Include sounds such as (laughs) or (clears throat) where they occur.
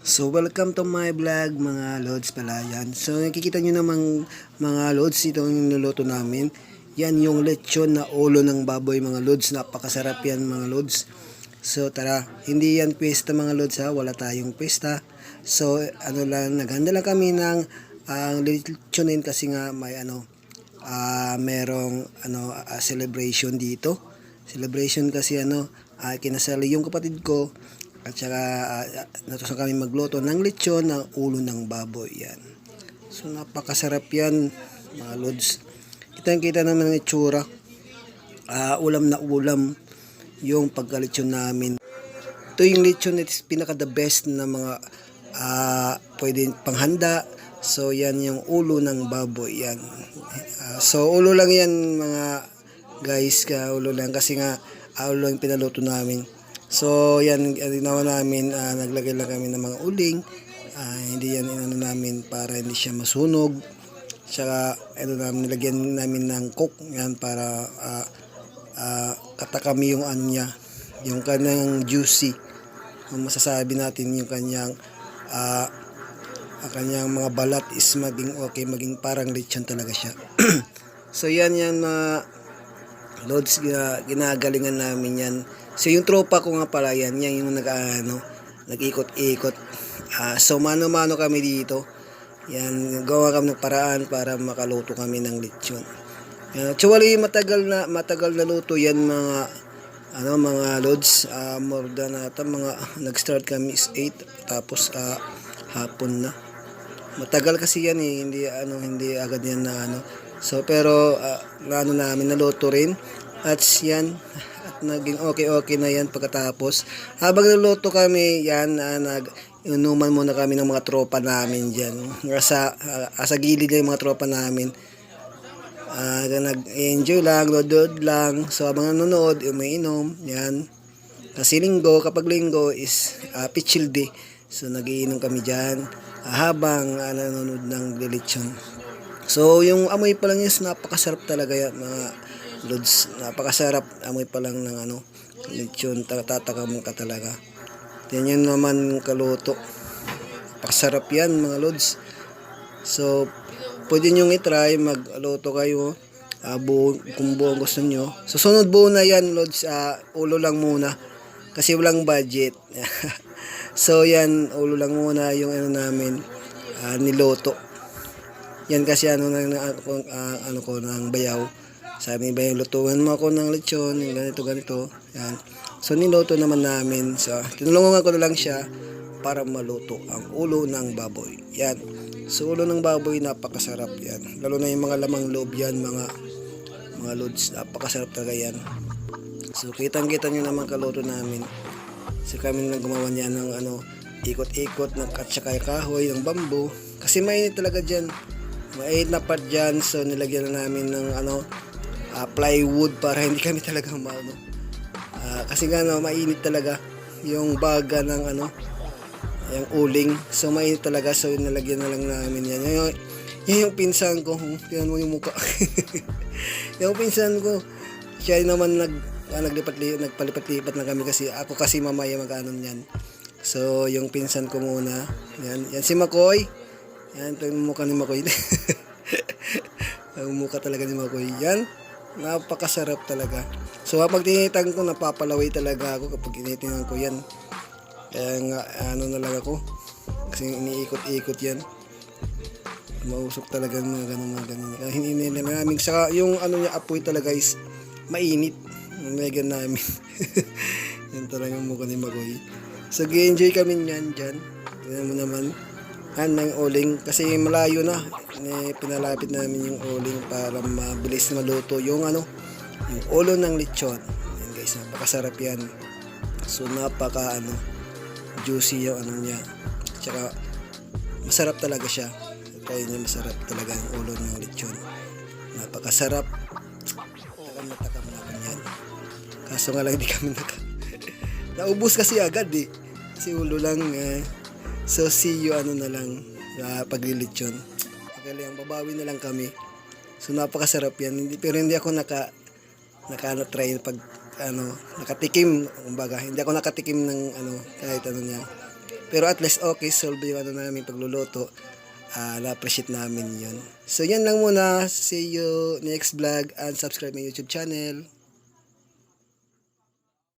So, welcome to my vlog, mga lods pala yan. So, nakikita nyo namang mga lods, ito yung niluluto namin. Yan yung lechon na ulo ng baboy, mga lods. Napakasarap yan, mga lods. So, tara, hindi yan pesta, mga lods, ha. Wala tayong pesta. So, ano lang, naghanda lang kami ng ang lechonin kasi nga may ano, ah merong ano, ah, celebration dito. Celebration kasi ano, ah, kinasali yung kapatid ko at saka uh, natusan kami magluto ng lechon ng ulo ng baboy yan. So napakasarap yan mga lods. Kitang kita naman ng itsura. Ah, ulam na ulam yung pagkalechon namin. Ito yung lechon is pinaka the best na mga ah pwede panghanda. So yan yung ulo ng baboy yan. Ah, so ulo lang yan mga guys, ka ulo lang kasi nga ah, ulo lang pinaluto namin. So yan ginawa namin, ah, naglagay lang kami ng mga uling. Ah, hindi yan inano namin para hindi siya masunog. Tsaka ano namin nilagyan namin ng cook yan para ah, ah, katakami yung ano niya, yung kanyang juicy. Ang masasabi natin yung kanyang ah, ang kanyang mga balat is maging okay, maging parang lechon talaga siya. (clears throat) so yan yan na Lods, gina- ginagalingan namin yan. So yung tropa ko nga pala yan, yan yung nag, ano, nag-ikot-ikot. Ah, so mano-mano kami dito. Yan, gawa kami ng paraan para makaluto kami ng lechon. Uh, actually, matagal na matagal na luto yan mga ano mga loads ah, more than ata mga (laughs) nag-start kami is 8 tapos ah, hapon na matagal kasi yan eh hindi ano hindi agad yan na ano so pero uh, ano namin naluto rin at yan (laughs) naging okay okay na yan pagkatapos habang naluto kami yan uh, nag inuman muna kami ng mga tropa namin diyan sa uh, sa gilid ng mga tropa namin Ah, nag-enjoy lang, nodod lang. So, habang nanonood, umiinom, yan. Kasi linggo, kapag linggo is uh, pichil day. So, nagiinom kami dyan ah, habang uh, nanonood ng lechon. So, yung amoy pa lang is napakasarap talaga yan, mga lods. Napakasarap amoy pa lang ng ano, lechon. Tataka mo ka talaga. Yan yun naman kaluto. Napakasarap yan, mga lods. So, pwede nyo i-try, magluto kayo. Uh, buo, kung buo gusto nyo. So, sunod buo na yan, lods. Uh, ulo lang muna. Kasi walang budget. (laughs) so, yan, ulo lang muna yung ano namin, uh, niloto. Yan kasi ano na uh, ano ko ng bayaw. Sabi ni bayaw, lutuan mo ako ng lechon, yung ganito, ganito. Yan. So, niloto naman namin. So, tinulungan ko na lang siya para maluto ang ulo ng baboy. Yan. So, ulo ng baboy, napakasarap yan. Lalo na yung mga lamang loob yan, mga mga loads, napakasarap talaga yan. So, kitang-kita nyo naman kaluto namin. So, kami na gumawa niya ng ano, ikot-ikot ng katsakay kahoy, ng bamboo. Kasi mainit talaga dyan. Mainit na part dyan. So, nilagyan na namin ng ano, uh, plywood para hindi kami talaga maano. Uh, kasi nga, no, mainit talaga yung baga ng ano, yung uling. So, mainit talaga. So, nalagyan na lang namin yan. Yung, yan yung pinsan ko. Hmm, Tingnan mo yung mukha. (laughs) yung pinsan ko, siya naman nag, ah, naglipat, nagpalipat-lipat na kami kasi ako kasi mamaya mag-anon yan. So, yung pinsan ko muna. Yan, yan si Makoy. Yan, ito yung mukha ni Makoy. (laughs) ang mukha talaga ni Makoy. Yan, napakasarap talaga. So, kapag tinitan ko, napapalaway talaga ako kapag tinitingnan ko yan. Kaya nga, ano na lang ako. Kasi iniikot-ikot yan. Mausok talaga mga ganun mga ganun. Kaya hindi nila namin. Saka yung ano niya apoy talaga is mainit. Mega namin. (laughs) yan talaga mukha ni Magoy. So, enjoy kami niyan dyan. Tignan mo naman. Han ng uling kasi malayo na eh, pinalapit namin yung uling para mabilis maluto yung ano yung ulo ng lechon yan guys napakasarap yan so napaka ano juicy yung ano niya. Tsaka masarap talaga siya. Kaya niya masarap talaga yung ulo ng lechon. Napakasarap. Takam na takam namin yan. Kaso nga lang hindi kami naka... (laughs) Naubos kasi agad eh. Kasi ulo lang eh. So see you ano na lang uh, paglilitsyon. Magaling, babawi na lang kami. So napakasarap yan. Hindi, pero hindi ako naka naka ano, try pag ano, nakatikim, kumbaga, hindi ako nakatikim ng ano, kahit ano niya. Pero at least okay, solve yung ano namin pagluluto. Ah, na-appreciate namin yun. So yan lang muna. See you next vlog and subscribe my YouTube channel.